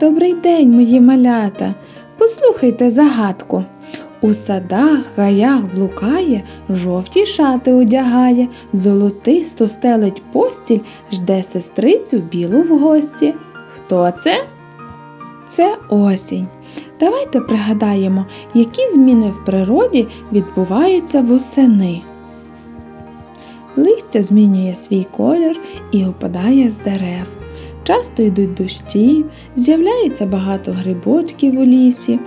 Добрий день, мої малята. Послухайте загадку. У садах, гаях блукає, жовті шати одягає, золотисто стелить постіль, жде сестрицю білу в гості. Хто це? Це осінь. Давайте пригадаємо, які зміни в природі відбуваються восени. Листя змінює свій колір і опадає з дерев. Часто йдуть дощі, з'являється багато грибочків у лісі,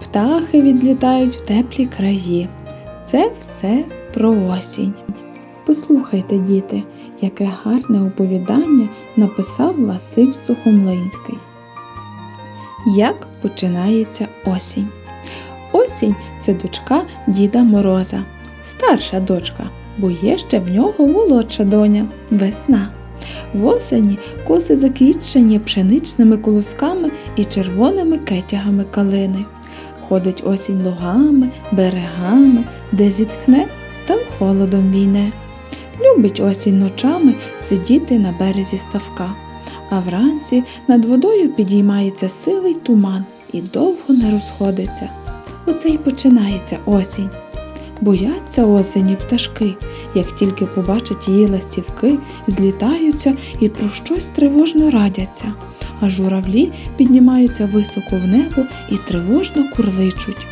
птахи відлітають в теплі краї. Це все про осінь. Послухайте, діти, яке гарне оповідання написав Василь Сухомлинський. Як починається осінь? Осінь це дочка Діда Мороза, старша дочка, бо є ще в нього молодша доня весна. Восені коси заквітчені пшеничними колосками і червоними кетягами калини. Ходить осінь лугами, берегами, де зітхне, там холодом війне. Любить осінь ночами сидіти на березі ставка, а вранці над водою підіймається сивий туман і довго не розходиться. Оце й починається осінь. Бояться осені пташки, як тільки побачать її ластівки, злітаються і про щось тривожно радяться, а журавлі піднімаються високо в небо і тривожно курличуть.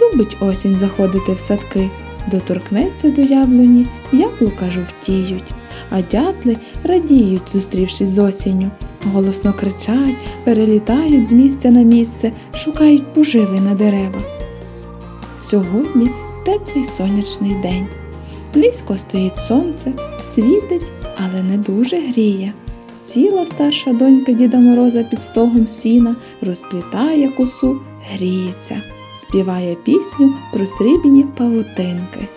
Любить осінь заходити в садки, доторкнеться до яблуні, яблука жовтіють, а дятли радіють, зустрівшись з осінню. Голосно кричать, перелітають з місця на місце, шукають поживи на дерева. Сьогодні теплий сонячний день. Близько стоїть сонце, світить, але не дуже гріє. Сіла старша донька Діда Мороза під стогом сіна, розплітає косу, гріється, співає пісню про срібні павутинки.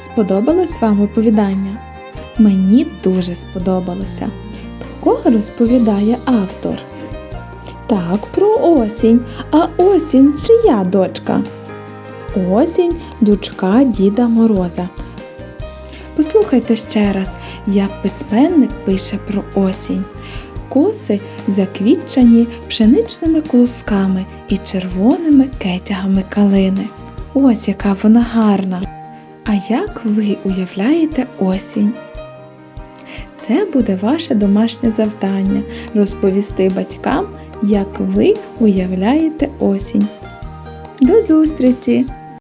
Сподобалось вам оповідання? Мені дуже сподобалося. Про кого розповідає автор? Так, про осінь. А осінь чия дочка? Осінь дочка Діда Мороза. Послухайте ще раз, як письменник пише про осінь. Коси заквітчані пшеничними колосками і червоними кетягами калини. Ось яка вона гарна. А як ви уявляєте осінь? Це буде ваше домашнє завдання розповісти батькам, як ви уявляєте осінь. До зустрічі!